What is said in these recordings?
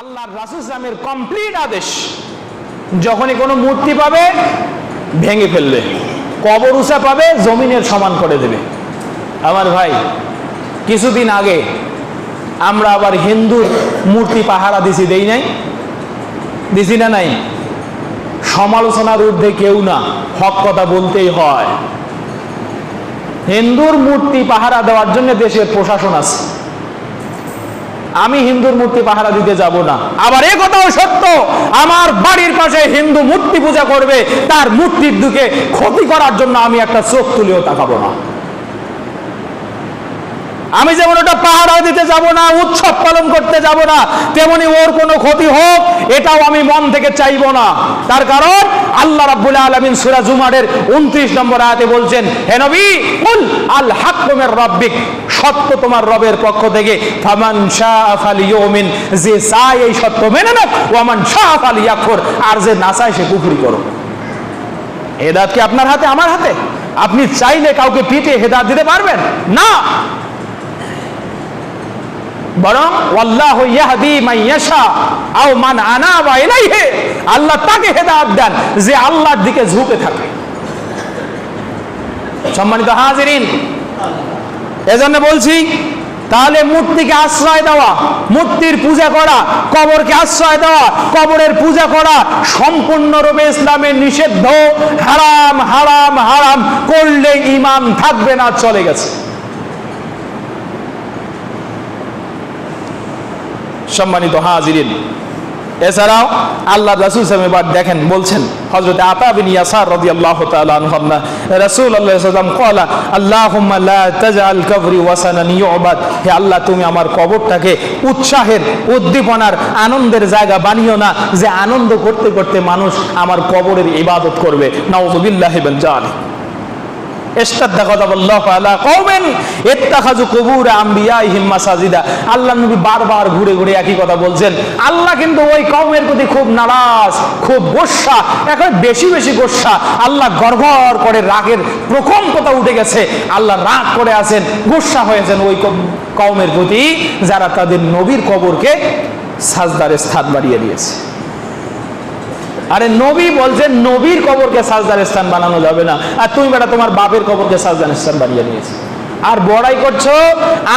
আল্লাহর রাসুল ইসলামের কমপ্লিট আদেশ। যখনই কোনো মূর্তি পাবে, ভেঙে ফেলবে। কবর উষা পাবে জমিনের সমান করে দেবে। আমার ভাই, কিছুদিন আগে আমরা আবার হিন্দুর মূর্তি পাহারা দিছি, দেই নাই? দিছি না নাই? সমালোচনার ঊর্ধ্বে কেউ না, হক কথা বলতেই হয়। হিন্দুর মূর্তি পাহারা দেওয়ার জন্য দেশের প্রশাসন আছে। আমি হিন্দুর মূর্তি পাহারা দিতে যাব না। আবার এ কথাও সত্য, আমার বাড়ির পাশে হিন্দু মূর্তি পূজা করবে, তার মূর্তির দিকে ক্ষতি করার জন্য আমি একটা চোখ তুলেও তাকাবো না। আমি যেমন ওটা পাহারা দিতে যাব না, উৎসব পালন করতে যাব না, তেমনি ওর কোনো ক্ষতি হোক, এটাও আমি মন থেকে চাইব না। তার কারণ আল্লাহ রাব্বুল আলামিন সূরা জুমারের 29 নম্বর আয়াতে বলছেন, হে নবী, কুল আল সত্য তোমার রবের পক্ষ থেকে, ফামান যে চায় এই সত্য মেনে নাও ওয়ামান আর যে না চায়, সে কুফরি করো হেদায়েত কি আপনার হাতে? আমার হাতে? আপনি চাইলে কাউকে পিটে হেদায়েত দিতে পারবেন? না। বরং, ওয়াল্লাহ ইয়াহদি মান ইয়াশা আও মান আনাবা ইলাইহি আল্লাহ তাকে হেদায়েত দেন যে আল্লাহর দিকে ঝুঁকে থাকে। সম্মানিত হাজিরিন, এজন্য বলছি, তাহলে মূর্তিকে আশ্রয় দেওয়া, মূর্তির পূজা করা, কবরকে আশ্রয় দেওয়া, কবরের পূজা করা সম্পূর্ণরূপে ইসলামের নিষিদ্ধ, হারাম হারাম হারাম, করলে ইমান থাকবে না, চলে গেছে। সম্মানিত হাজিরিন। এছাড়াও আল্লাহ রাসূল সাল্লাল্লাহু এবার দেখেন, বলছেন, হযরত আতা বিন ইয়াসার রাদিয়াল্লাহু তাআলা আনহু রাসূল আল্লাহ সাল্লাম কলা, আল্লাহুম্মা লা তাজআল কবরি ওয়াসানান ইউবাদ হে আল্লাহ, তুমি আমার কবরটাকে উৎসাহের, উদ্দীপনার, আনন্দের জায়গা বানিও না, যে আনন্দ করতে করতে মানুষ আমার কবরের ইবাদত করবে। নাউযুবিল্লাহি মিন জালিক আল্লাহ নবী বারবার ঘুরে ঘুরে একই কথা বলছেন। আল্লাহ কিন্তু ওই প্রতি খুব নারাজ, খুব এখন বেশি বেশি আল্লাহ করে রাগের প্রকম্পতা উঠে গেছে। আল্লাহ রাগ করে আছেন, গোসা হয়েছেন ওই কম- কওমের প্রতি, যারা তাদের নবীর কবরকে সাজদার স্থান বাড়িয়ে দিয়েছে। আরে নবী বলছেন নবীর কবরকে সাজদার স্থান বানানো যাবে না। আর তুমি বেটা তোমার বাপের কবরকে সাজদার স্থান বানিয়ে নিয়েছে। আর বড়াই করছ,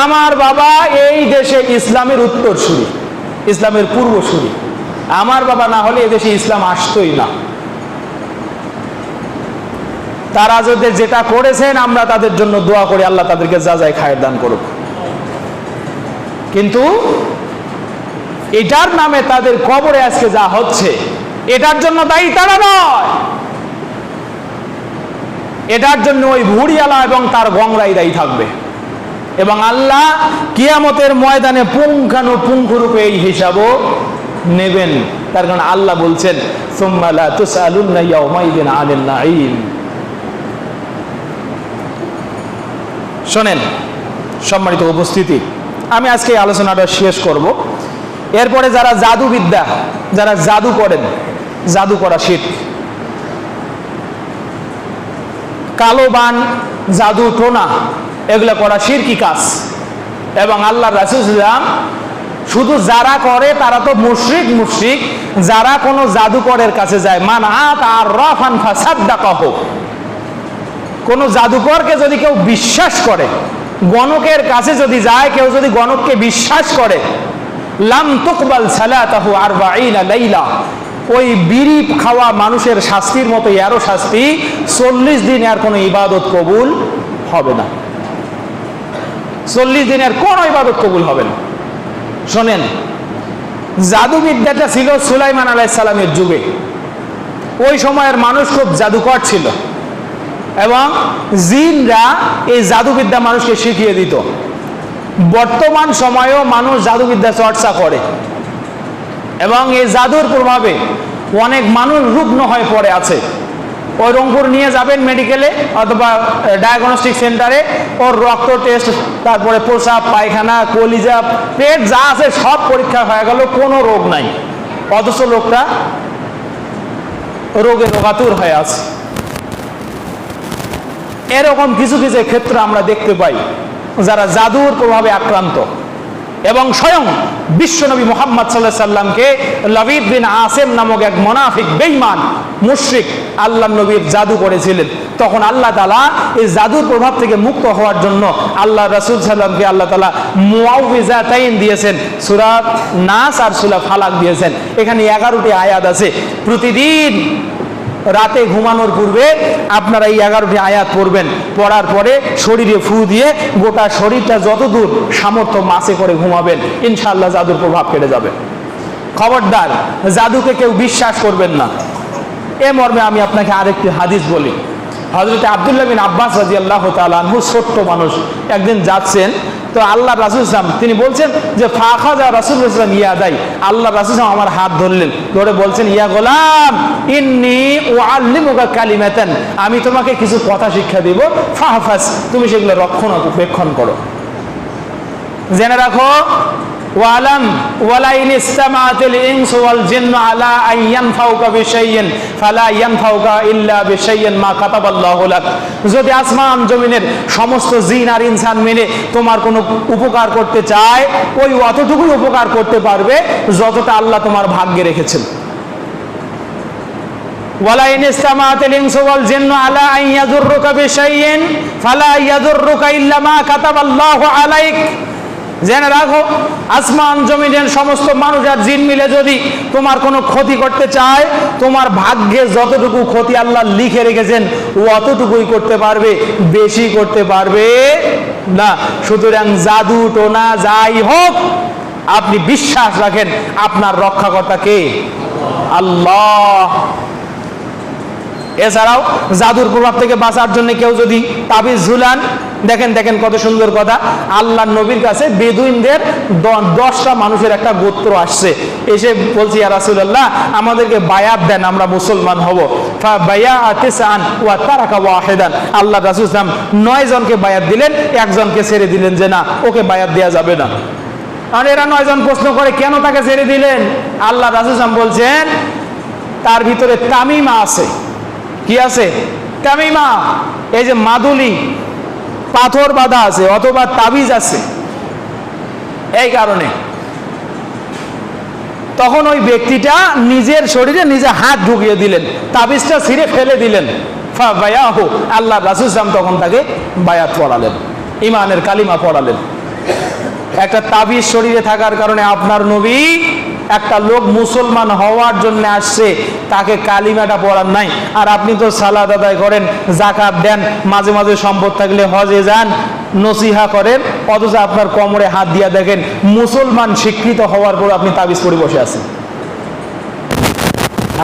আমার বাবা এই দেশে ইসলামের উত্তরসূরি, ইসলামের পূর্বসূরি। আমার বাবা না হলে এদেশে ইসলাম আসতোই না। তারা যদি যেটা করেছেন, আমরা তাদের জন্য দোয়া করি, আল্লাহ তাদেরকে যা যায় খায়ের দান করুক। কিন্তু এটার নামে তাদের কবরে আজকে যা হচ্ছে এটার জন্য দায়ী তারা নয়। এটার জন্য ওই ভুড়িয়ালা এবং তার গংরাই দায়ী থাকবে। এবং আল্লাহ কিয়ামতের ময়দানে পুঙ্খানুপুঙ্খরূপে এই হিসাবও নেবেন। তার কারণ আল্লাহ বলছেন শোনেন, সম্মানিত উপস্থিতি, আমি আজকে আলোচনাটা শেষ করব। এরপরে যারা জাদুবিদ্যা, যারা জাদু করেন জাদু করা শীত। কালো বান, জাদু, টোনা, এগুলো করা শিরকি কাজ। এবং আল্লাহ রাসুলাম শুধু যারা করে, তারা তো মুশরিক মুশরিক। যারা কোনো জাদুকরের কাছে যায়, মান আত আর রফান জাদুকরকে যদি কেউ বিশ্বাস করে, গণকের কাছে যদি যায়, কেউ যদি গণককে বিশ্বাস করে, লাম তুকবাল সালাতাহু ওই বিড়ি খাওয়া মানুষের শাস্তির মতো এরও শাস্তি চল্লিশ দিন আর কোনো ইবাদত কবুল হবে না। চল্লিশ দিনের কোনো ইবাদত কবুল হবে না। শোনেন জাদুবিদ্যাটা ছিল সুলাইমান আলাইসালামের যুগে, ওই সময়ের মানুষ খুব জাদুকর ছিল এবং জিনরা এই জাদুবিদ্যা মানুষকে শিখিয়ে দিত। বর্তমান সময়েও মানুষ জাদুবিদ্যা চর্চা করে। এবং এই জাদুর প্রভাবে অনেক মানুষ রুগ্ন হয়ে পড়ে আছে। ওই রংপুর নিয়ে যাবেন মেডিকেলে অথবা ডায়াগনস্টিক সেন্টারে ওর রক্ত টেস্ট তারপরে প্রসাব, পায়খানা, কলিজা, পেট যা আছে সব পরীক্ষা হয়ে গেল, কোনো রোগ নাই। অথচ লোকটা রোগে রোগাতুর হয়ে আছে। এরকম কিছু কিছু ক্ষেত্রে আমরা দেখতে পাই, যারা জাদুর প্রভাবে আক্রান্ত। এবং স্বয়ং বিশ্বনবী মোহাম্মদ সাল্লাহ সাল্লামকে লবিদ বিন আসেম নামক এক মোনাফিক বেইমান মুশরিক আল্লাহ নবীর জাদু করেছিলেন। তখন আল্লাহ তালা এই জাদুর প্রভাব থেকে মুক্ত হওয়ার জন্য আল্লাহ রাসুল সাল্লামকে আল্লাহ তালা মুআউযিজাতাইন দিয়েছেন, সূরা নাস আর সূরা ফালাক দিয়েছেন। এখানে এগারোটি আয়াত আছে। প্রতিদিন রাতে ঘুমানোর পূর্বে আপনারা এই এগারোটি আয়াত পড়বেন। পড়ার পরে শরীরে ফু দিয়ে গোটা শরীরটা যতদূর সামর্থ্য মাসে করে ঘুমাবেন, ইনশাআল্লাহ জাদুর প্রভাব কেটে যাবে। খবরদার, জাদুকে কেউ বিশ্বাস করবেন না। এ মর্মে আমি আপনাকে আরেকটি হাদিস বলি। হজরত আবদুল্লাহ বিন আব্বাস রাজি আল্লাহ তালু ছোট্ট মানুষ, একদিন যাচ্ছেন তো আল্লাহ রাসুল ইসলাম তিনি বলছেন যে ফাখা যা রাসুল ইসলাম ইয়া দাই। আল্লাহ রাসুল ইসলাম আমার হাত ধরলেন। ধরে বলছেন, ইয়া গোলাম, ইন্নি ও আল্লিমুকা কালিমাতেন। আমি তোমাকে কিছু কথা শিক্ষা দিব। ফাহফাস তুমি সেগুলো রক্ষণাবেক্ষণ করো। জেনে রাখো ওয়ালাম ওয়ালাইন ইসতামাতুল ইনসু ওয়াল জিন্নু আলা আন ইয়ানফাউকা বিশাইইন, ফালা ইয়ানফাউকা ইল্লা বিশাইইন মা কাতাবাল্লাহু লাক। যদি আসমান জমিনের সমস্ত জিন আর ইনসান মিলে তোমার কোনো উপকার করতে চায়, ওই অতটুকুই উপকার করতে পারবে যতটা আল্লাহ তোমার ভাগ্যে রেখেছেন। ওয়ালাইন ইসতামাতুল ইনসু ওয়াল জিন্নু আলা আন ইয়াদুররুকা বিশাইইন, ফালা ইয়াদুররুকা ইল্লা মা কাতাবাল্লাহু আলাইক। জেনে রাখো, আসমান, জমিনের সমস্ত মানুষ আর জিন মিলে যদি তোমার কোনো ক্ষতি করতে চায়, তোমার ভাগ্যে যতটুকু ক্ষতি আল্লাহ লিখে রেখেছেন অতটুকুই করতে পারবে, বেশি করতে পারবে না। সুতরাং জাদু টোনা যাই হোক, আপনি বিশ্বাস রাখেন, আপনার রক্ষাকর্তা কে? আল্লাহ। এছাড়াও জাদুর প্রভাব থেকে বাঁচার জন্য কেউ যদি তাবিজ ঝুলান, দেখেন দেখেন কত সুন্দর কথা। আল্লাহ নবীর কাছে বেদুইনদের দশটা মানুষের একটা গোত্র আসছে। এসে বলছি রাসূলুল্লাহ, আমাদেরকে বায়াত দেন, আমরা মুসলমান হব। আল্লাহ রাসূল ইসলাম নয় জনকে বায়াত দিলেন একজনকে ছেড়ে দিলেন যে না, ওকে বায়াত দেওয়া যাবে না। আর এরা নয়জন প্রশ্ন করে, কেন তাকে ছেড়ে দিলেন? আল্লাহ রাসূল ইসলাম বলছেন, তার ভিতরে তামিমা আছে। কি আছে? তামিমা। এই যে মাদুলি, পাথর বাঁধা আছে অথবা তাবিজ আছে। এই কারণে। তখন ওই ব্যক্তিটা নিজের শরীরে নিজে হাত ঢুকিয়ে দিলেন, তাবিজটা ছিঁড়ে ফেলে দিলেন। আল্লাহ রাসুসাম তখন তাকে বায়াত পড়ালেন ইমানের কালিমা পড়ালেন। একটা তাবিজ শরীরে থাকার কারণে আপনার নবী একটা লোক মুসলমান হওয়ার জন্য আসছে, তাকে কালিমাটা পড়ার নাই। আর আপনি তো সালাদ আদায় করেন জাকাত দেন, মাঝে মাঝে সম্পদ থাকলে হজে যান, নসিহা করেন, অথচ আপনার কোমরে হাত দিয়া দেখেন, মুসলমান স্বীকৃত হওয়ার পর আপনি তাবিজ পড়ে বসে আছেন।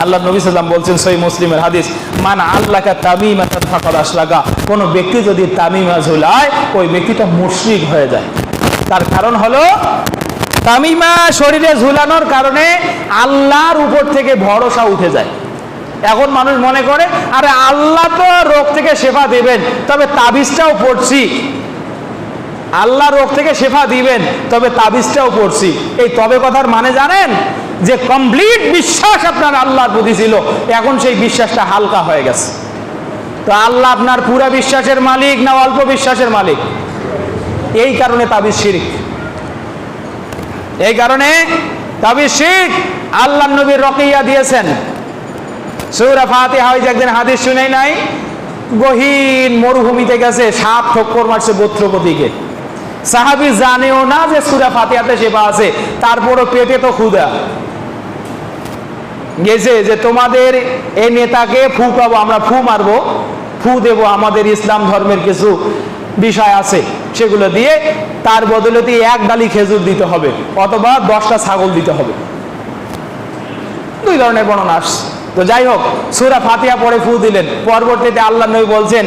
আল্লাহ নবী সাল্লাম বলছেন সই মুসলিমের হাদিস, মান আল্লাহকা তামিমা ফাকাদ আশরাকা কোন ব্যক্তি যদি তামিমা ঝুলায়, ওই ব্যক্তিটা মুশরিক হয়ে যায়। তার কারণ হলো তামিমা শরীরে ঝুলানোর কারণে আল্লাহর উপর থেকে ভরসা উঠে যায়। এখন মানুষ মনে করে, আরে আল্লাহ তো রোগ থেকে শেফা দেবেন, তবে তাবিজটাও পড়ছি। আল্লাহ রোগ থেকে শেফা দিবেন, তবে তাবিজটাও পড়ছি। এই তবে কথার মানে জানেন? যে কমপ্লিট বিশ্বাস আপনার আল্লাহর প্রতি ছিল, এখন সেই বিশ্বাসটা হালকা হয়ে গেছে। তো আল্লাহ আপনার পুরা বিশ্বাসের মালিক না অল্প বিশ্বাসের মালিক? এই কারণে তাবিজ শিরিক। এই কারণে তাবিজ শিখ আল্লাহ নবীর রকিয়া দিয়েছেন। সৌরা ফাতিহা ওই যে একদিন হাদিস শুনেই নাই, গহীন মরুভূমিতে গেছে, সাপ ঠক্কর মারছে গোত্রপতিকে। সাহাবি জানেও না যে সুরা ফাতিহাতে সেবা আছে, তারপরও পেটে তো ক্ষুদা গেছে যে তোমাদের এই নেতাকে ফু পাবো আমরা ফু মারবো, ফু দেব আমাদের ইসলাম ধর্মের কিছু বিষয় আছে, সেগুলো দিয়ে তার বদলেতে এক ডালি খেজুর দিতে হবে, অথবা দশটা ছাগল দিতে হবে। দুই ধরনের বর্ণনা আসছে। তো যাই হোক, সুরা ফাতিয়া পরে ফু দিলেন। পরবর্তীতে আল্লাহ নবী বলছেন,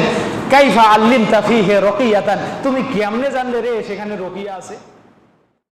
কাইফা আল্লিম তাফি হে রকিয়াতান। তুমি কেমনে জানলে রে সেখানে রকিয়া আছে?